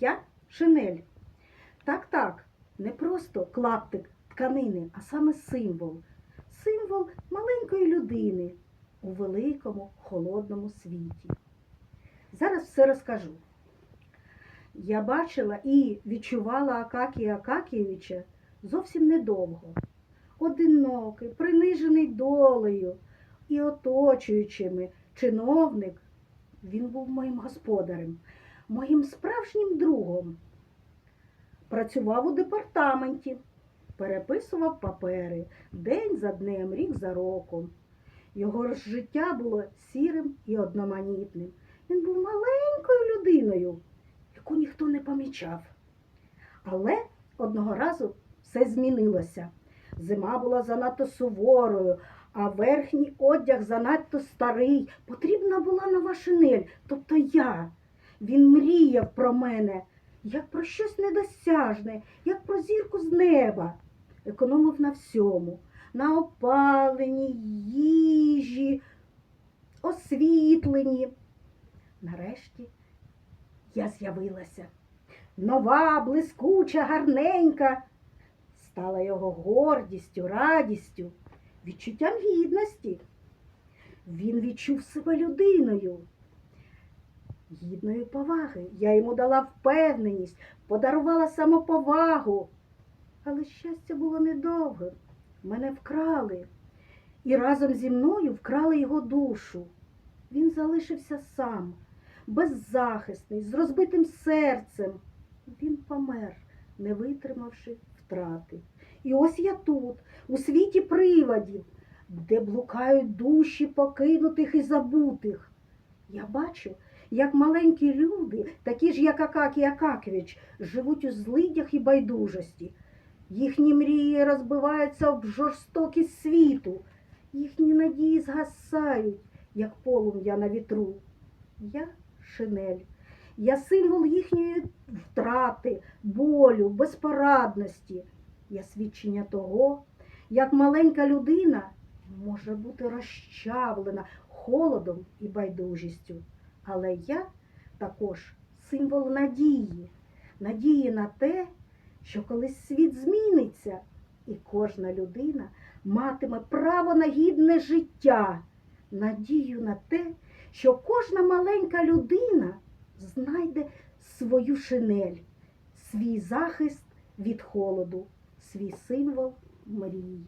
Я шинель. Так, так, не просто клаптик тканини, а саме символ. Символ маленької людини у великому холодному світі. Зараз все розкажу. Я бачила і відчувала Акакія Акакійовича зовсім недовго. Одинокий, принижений долею і оточуючими чиновник. Він був моїм господарем, моїм справжнім другом. Працював у департаменті, переписував папери день за днем, рік за роком. Його життя було сірим і одноманітним. Він був маленькою людиною, яку ніхто не помічав. Але одного разу все змінилося. Зима була занадто суворою, а верхній одяг занадто старий. Потрібна була нова шинель, тобто я. Він мріяв про мене, як про щось недосяжне, як про зірку з неба. Економив на всьому, на опаленні, їжі, освітленні. Нарешті я з'явилася. Нова, блискуча, гарненька. Стала його гордістю, радістю, відчуттям гідності. Він відчув себе людиною, гідної поваги. Я йому дала впевненість, подарувала самоповагу. Але щастя було недовгим. Мене вкрали. І разом зі мною вкрали його душу. Він залишився сам, беззахисний, з розбитим серцем. Він помер, не витримавши втрати. І ось я тут, у світі приводів, де блукають душі покинутих і забутих. Я бачу, як маленькі люди, такі ж, як Акакій Акакевич, живуть у злидях і байдужості. Їхні мрії розбиваються об жорстокість світу, їхні надії згасають, як полум'я на вітру. Я шинель, я символ їхньої втрати, болю, безпорадності. Я свідчення того, як маленька людина може бути розчавлена холодом і байдужістю. Але я також символ надії, надії на те, що колись світ зміниться, і кожна людина матиме право на гідне життя, надію на те, що кожна маленька людина знайде свою шинель, свій захист від холоду, свій символ мрії.